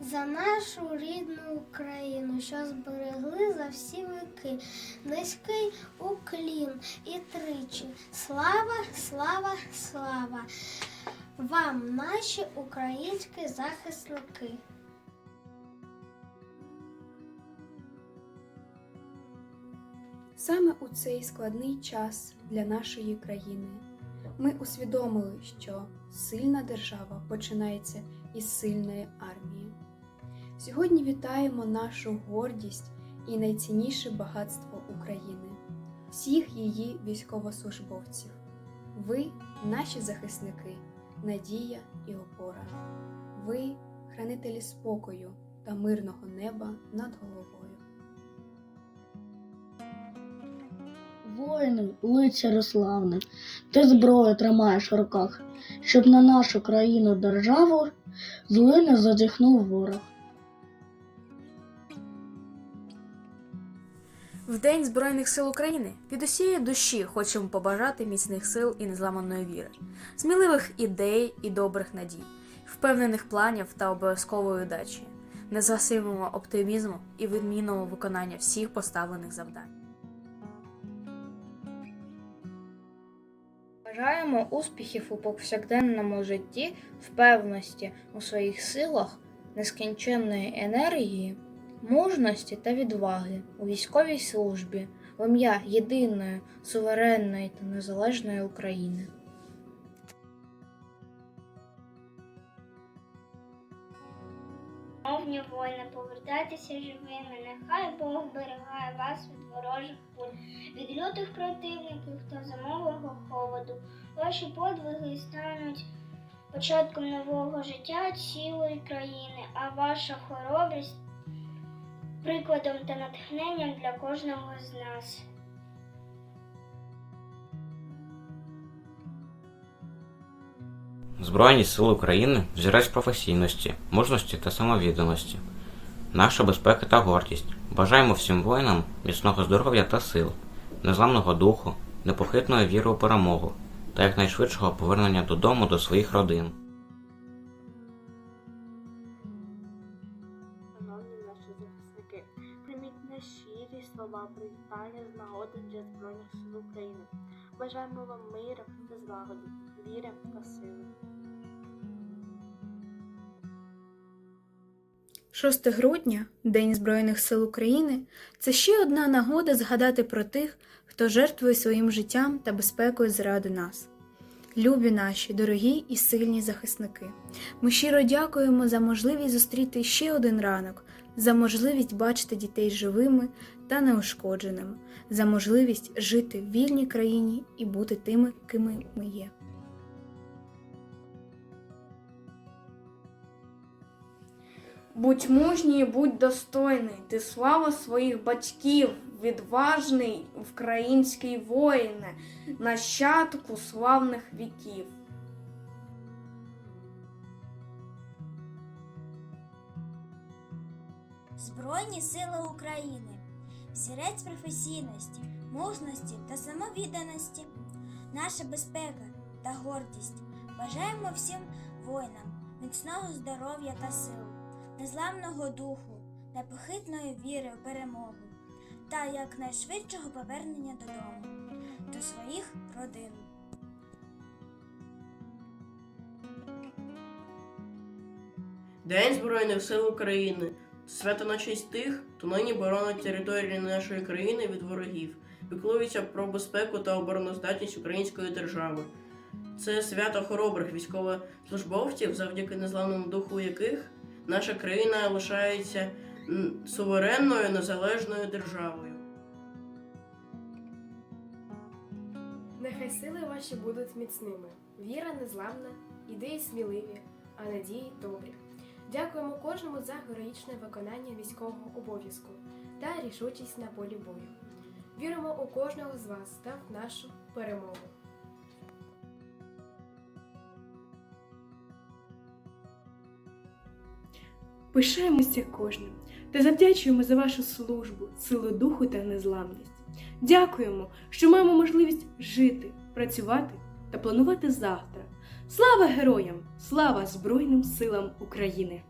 за нашу рідну Україну, що зберегли за всі віки. Низький уклін і тричі. Слава, слава, слава вам, наші українські захисники. Саме у цей складний час для нашої країни ми усвідомили, що сильна держава починається із сильної армії. Сьогодні вітаємо нашу гордість і найцінніше багатство України, всіх її військовослужбовців. Ви наші захисники, надія і опора. Ви хранителі спокою та мирного неба над головою. Воїни, лицарю славне, ти зброю тримаєш в руках, щоб на нашу країну державу зли не задихнув ворог. В День Збройних сил України від усієї душі хочемо побажати міцних сил і незламаної віри, сміливих ідей і добрих надій, впевнених планів та обов'язкової удачі, незгасимого оптимізму і відмінного виконання всіх поставлених завдань. Бажаємо успіхів у повсякденному житті, впевненості у своїх силах, нескінченної енергії, мужності та відваги у військовій службі в ім'я єдиної, суверенної та незалежної України. Мовні воїни, повертайтеся живими, нехай Бог берегає вас від ворожих пуль, від лютих противників та зимового холоду. Ваші подвиги стануть початком нового життя цілої країни, а ваша хоробрість прикладом та натхненням для кожного з нас. Збройні сили України взірець професійності, мужності та самовідданості. Наша безпека та гордість. Бажаємо всім воїнам міцного здоров'я та сил, незламного духу, непохитної віри у перемогу та якнайшвидшого повернення додому до своїх родин. На щирі слова привітання з нагоди для Збройних сил України. Бажаємо вам миру та злагоди, віри та сили. 6 грудня, День Збройних сил України, це ще одна нагода згадати про тих, хто жертвує своїм життям та безпекою заради нас. Любі наші, дорогі і сильні захисники, ми щиро дякуємо за можливість зустріти ще один ранок, за можливість бачити дітей живими та неушкодженими, за можливість жити в вільній країні і бути тими, ким ми є. Будь мужній, будь достойний, ти слава своїх батьків, відважний український воїне, нащадку славних віків. Збройні сили України, взірець професійності, мужності та самовідданості, наша безпека та гордість. Бажаємо всім воїнам міцного здоров'я та сил, незламного духу, непохитної віри в перемогу та якнайшвидшого повернення додому, до своїх родин. День Збройних сил України. Свято на честь тих, хто нині боронить території нашої країни від ворогів, піклується про безпеку та обороноздатність української держави. Це свято хоробрих військовослужбовців, завдяки незламному духу яких наша країна лишається суверенною незалежною державою. Нехай сили ваші будуть міцними, віра незламна, ідеї сміливі, а надії добрі. Дякуємо кожному за героїчне виконання військового обов'язку та рішучість на полі бою. Віримо у кожного з вас та в нашу перемогу. Пишаємося кожним та завдячуємо за вашу службу, силу духу та незламність. Дякуємо, що маємо можливість жити, працювати та планувати завтра. Слава героям! Слава Збройним силам України!